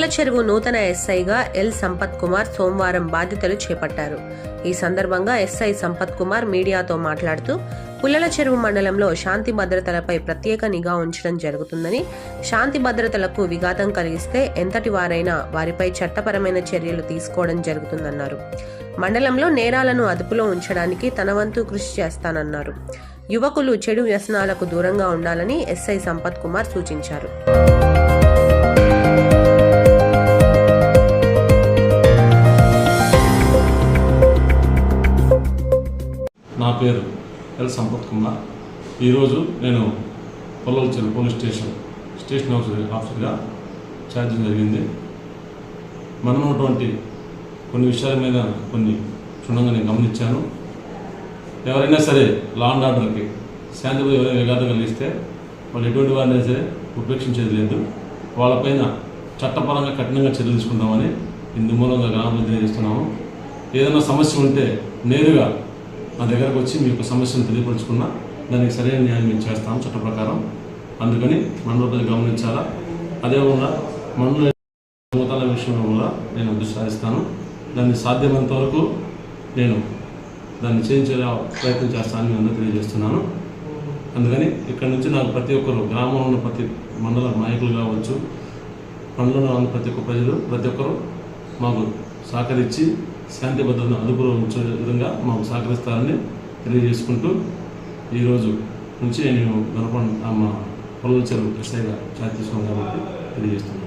పుల్లల చెరువు నూతన ఎస్ఐగా ఎల్ సంపత్ కుమార్ సోమవారం బాధ్యతలు చేపట్టారు. ఈ సందర్భంగా ఎస్ఐ సంపత్ కుమార్ మీడియాతో మాట్లాడుతూ పుల్లల చెరువు మండలంలో శాంతి భద్రతలపై ప్రత్యేక నిఘా ఉంచడం జరుగుతుందని శాంతి భద్రతలకు విఘాతం కలిగిస్తే ఎంతటి వారైనా వారిపై చట్టపరమైన చర్యలు తీసుకోవడం జరుగుతుందన్నారు. మండలంలో నేరాలను అదుపులో ఉంచడానికి తన వంతు కృషి చేస్తానన్నారు. యువకులు చెడు వ్యసనాలకు దూరంగా ఉండాలని ఎస్ఐ సంపత్ కుమార్ సూచించారు. నా పేరు ఎల్ సంపత్ కుమార్. ఈరోజు నేను Pollala Cheruvu police station station officer ఆఫీసర్గా ఛార్జింగ్ జరిగింది. మనం ఉన్నటువంటి కొన్ని విషయాల మీద కొన్ని క్షుణ్ణంగా నేను గమనించాను. ఎవరైనా సరే లా అండ్ ఆర్డర్కి శాంతిపై ఎవరైనా విఘాతం కలిగిస్తే వాళ్ళు ఎటువంటి వారిని సరే ఉపేక్షించేది లేదు. వాళ్ళపైన చట్టపరంగా కఠినంగా చర్యలు తీసుకుంటామని ఇందు మూలంగా గ్రామ తెలియజేస్తున్నాము. ఏదైనా సమస్య ఉంటే నేరుగా మా దగ్గరకు వచ్చి మీ యొక్క సమస్యను తెలియపరుచుకున్నా దానికి సరైన న్యాయం మేము చేస్తాం చట్ట ప్రకారం. అందుకని మండల ప్రజలు గమనించాలా? అదేవిధంగా మండల మూతాల విషయంలో కూడా నేను దృష్టి దాన్ని సాధ్యమైనంత వరకు నేను దాన్ని చేయించే ప్రయత్నం చేస్తానని నేను అందరూ తెలియజేస్తున్నాను. అందుకని ఇక్కడ నుంచి నాకు ప్రతి ఒక్కరు గ్రామంలో ఉన్న ప్రతి మండల నాయకులు కావచ్చు మండలంలో ఉన్న ప్రతి ఒక్క ప్రజలు ప్రతి ఒక్కరు మాకు సహకరించి శాంతి భద్రతను అదుపులో ఉంచే విధంగా మాకు సహకరిస్తారని తెలియజేసుకుంటూ ఈరోజు నుంచి నేను గణపం మా పొలం చెరువు కృష్ణయ్య ఛార్జ్ తీసుకున్నాను కాబట్టి తెలియజేస్తున్నాను.